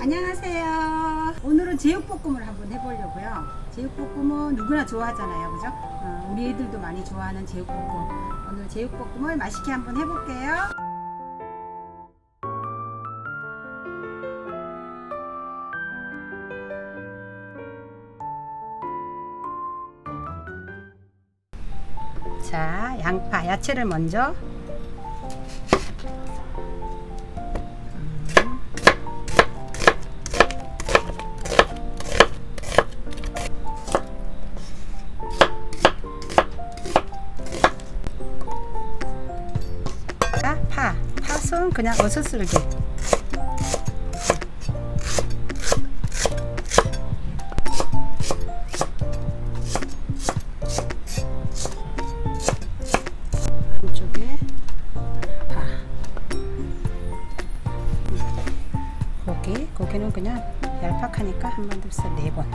안녕하세요. 오늘은 제육볶음을 한번 해보려고요. 제육볶음은 누구나 좋아하잖아요, 그죠? 어, 우리 애들도 많이 좋아하는 제육볶음. 오늘 제육볶음을 맛있게 한번 해볼게요. 자, 양파, 야채를 먼저 파, 파, 팥은 그냥 어슷썰게. 고기는 그냥 얄팍하니까 한 번, 둘, 셋, 네 번.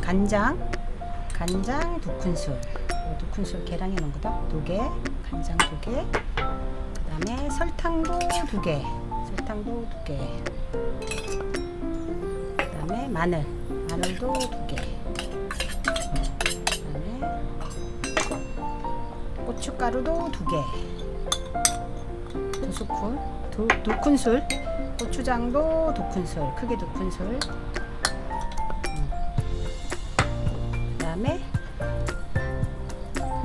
간장, 간장 두 큰술. 요두 큰술 계량해 놓은 거다. 두 개, 간장 두 개. 그 다음에 설탕도 두 개, 설탕도 두 개. 그다음에 마늘, 마늘도 두 개. 그다음에 고춧가루도 두 개. 두 스푼, 두, 두 큰술, 고추장도 두 큰술, 크게 두 큰술. 음. 그다음에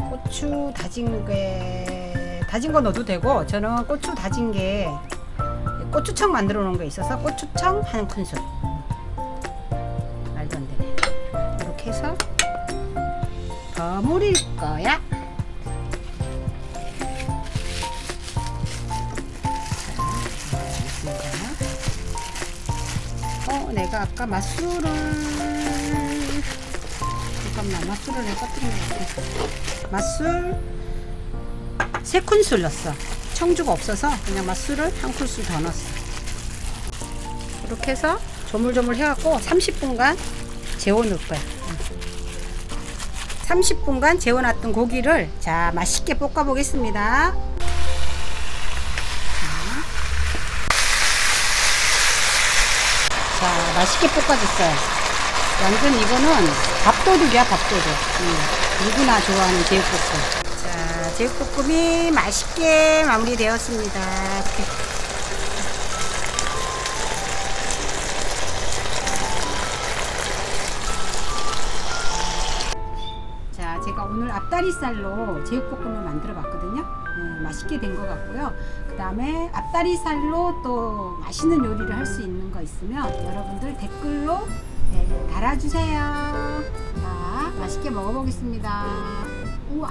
고추 다진 게 다진 거 넣어도 되고 저는 고추 다진 게 고추청 만들어 놓은 거 있어서 고추청 한 큰술. 말도 안 되네. 이렇게 해서 버무릴 거야. 어, 내가 아까 맛술을 잠깐만 맛술을 내가 빠뜨린 것 같아. 맛술 세 큰술 넣었어. 청주가 없어서 그냥 맛술을 한 큰술 더 넣었어. 이렇게 해서 조물조물 해갖고 30분간 재워놓을 거야. 30분간 재워놨던 고기를 자 맛있게 볶아보겠습니다. 자, 맛있게 볶아졌어요. 완전 이거는 밥도둑이야, 밥도둑. 음, 누구나 좋아하는 제육볶음. 자, 제육볶음이 맛있게 마무리되었습니다. 자, 제가 오늘 앞다리살로 제육볶음을 만들어 봤거든요. 네, 맛있게 된 것 같고요. 그 다음에 앞다리살로 또 맛있는 요리를 할 수 있는 거 있으면 여러분들 댓글로 네, 달아주세요. 자, 맛있게 먹어보겠습니다. 우와.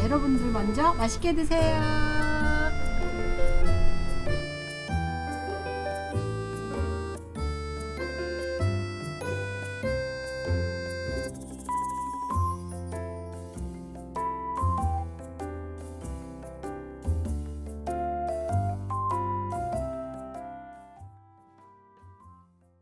자, 여러분들 먼저 맛있게 드세요.